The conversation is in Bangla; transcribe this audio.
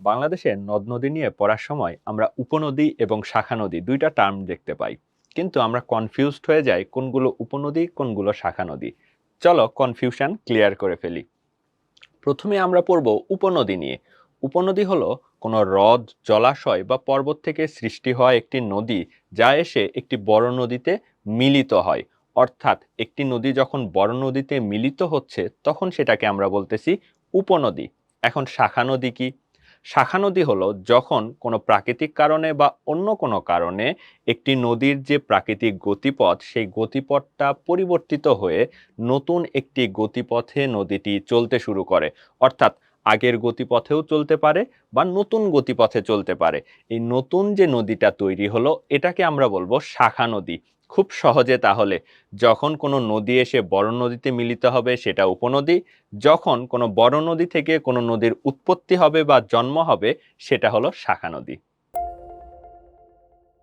বাংলাদেশের নদ নদী নিয়ে পড়ার সময় আমরা উপনদী এবং শাখা নদী দুইটা টার্ম দেখতে পাই। কিন্তু আমরা কনফিউজড হয়ে যাই কোনগুলো উপনদী, কোনগুলো শাখা নদী চলো কনফিউশন ক্লিয়ার করে ফেলি। প্রথমে আমরা পড়ব উপনদী নিয়ে। উপনদী হলো কোনো হ্রদ, জলাশয় বা পর্বত থেকে সৃষ্টি হওয়া একটি নদী যা এসে একটি বড় নদীতে মিলিত হয়। অর্থাৎ একটি নদী যখন বড় নদীতে মিলিত হচ্ছে তখন সেটাকে আমরা বলতেছি উপনদী। এখন শাখা নদী কি? শাখা নদী হলো যখন কোনো প্রাকৃতিক কারণে বা অন্য কোনো কারণে একটি নদীর যে প্রাকৃতিক গতিপথ, সেই গতিপথটা পরিবর্তিত হয়ে নতুন একটি গতিপথে নদীটি চলতে শুরু করে। অর্থাৎ আগের গতিপথেও চলতে পারে বা নতুন গতিপথে চলতে পারে। এই নতুন যে নদীটা তৈরি হলো, এটাকে আমরা বলব শাখা নদী। খুব সহজে তাহলে যখন কোনো নদী এসে বড় নদীতে মিলিত হবে, সেটা উপনদী। যখন কোনো বড় নদী থেকে কোনো নদীর উৎপত্তি হবে বা জন্ম হবে, সেটা হলো শাখা নদী।